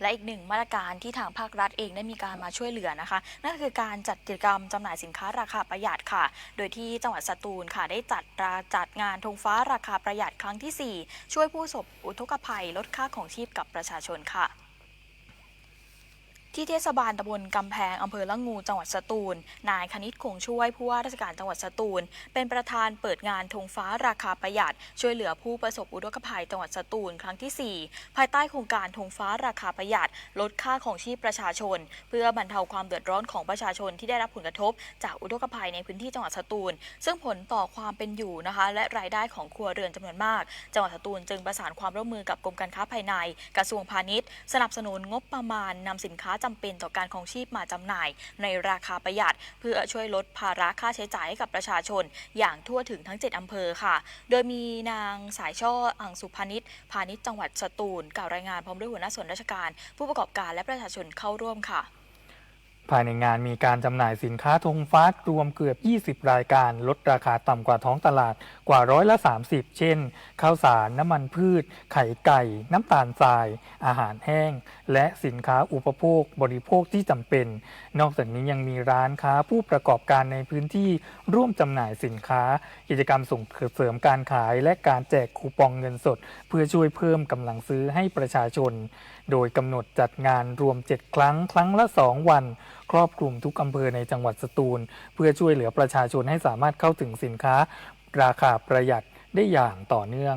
และอีกหนึ่งมาตรการที่ทางภาครัฐเองได้มีการมาช่วยเหลือนะคะ นั่นคือการจัดกิจกรรมจำหน่ายสินค้าราคาประหยัดค่ะ โดยที่จังหวัดสตูลค่ะได้จัดราจัดงานธงฟ้าราคาประหยัดครั้งที่ 4 ช่วยผู้ประสบอุทกภัยลดค่าของชีพกับประชาชนค่ะ ที่เทศบาลตำบลกำแพงอำเภอละงูจังหวัดสตูล นายคณิตคงช่วยผู้ว่าราชการจังหวัดสตูล เป็นประธานเปิดงานธงฟ้าราคาประหยัด ช่วยเหลือผู้ประสบอุทกภัยจังหวัดสตูลครั้งที่ 4 ภายใต้โครงการธงฟ้าราคาประหยัด ลดค่าของชีพประชาชน เพื่อบรรเทาความเดือดร้อนของประชาชนที่ได้รับผลกระทบ จากอุทกภัยในพื้นที่จังหวัดสตูล ซึ่งผลต่อความเป็นอยู่นะคะ และรายได้ของครัวเรือนจำนวนมาก จังหวัดสตูลจึงประสานความร่วมมือกับกรมการค้าภายใน กระทรวงพาณิชย์ สนับสนุนงบประมาณนำสินค้าจำเป็นต่อการของชีพมาจำหน่าย ในราคาประหยัด เพื่อช่วยลดภาระค่าใช้จ่ายให้กับประชาชน อย่างทั่วถึงทั้ง 7อำเภอค่ะ โดยมีนางสายช่ออังสุพานิชพาณิชจังหวัดสตูลกล่าวรายงานพร้อมด้วยหัวหน้าส่วนราชการ ผู้ประกอบการและประชาชนเข้าร่วมค่ะ ภายในงานมีการจำหน่ายสินค้าธงฟ้ารวมเกือบ 20 รายการ ลดราคาต่ำกว่าท้องตลาดกว่าร้อยละ 30 เช่น ข้าวสาร น้ำมันพืช ไข่ไก่ น้ำตาลทราย อาหารแห้ง และสินค้าอุปโภค บริโภคที่จำเป็น นอกจากนี้ยังมีร้านค้าผู้ประกอบการในพื้นที่ร่วมจำหน่ายสินค้า กิจกรรมส่งเสริมการขาย และการแจกคูปองเงินสด เพื่อช่วยเพิ่มกำลังซื้อให้ประชาชน โดยกำหนดจัดงานรวม 7 ครั้ง ครั้งละ 2 วัน ครอบคลุมทุกอำเภอในจังหวัดสตูล เพื่อช่วยเหลือประชาชนให้สามารถเข้าถึงสินค้า ราคาประหยัดได้อย่างต่อเนื่อง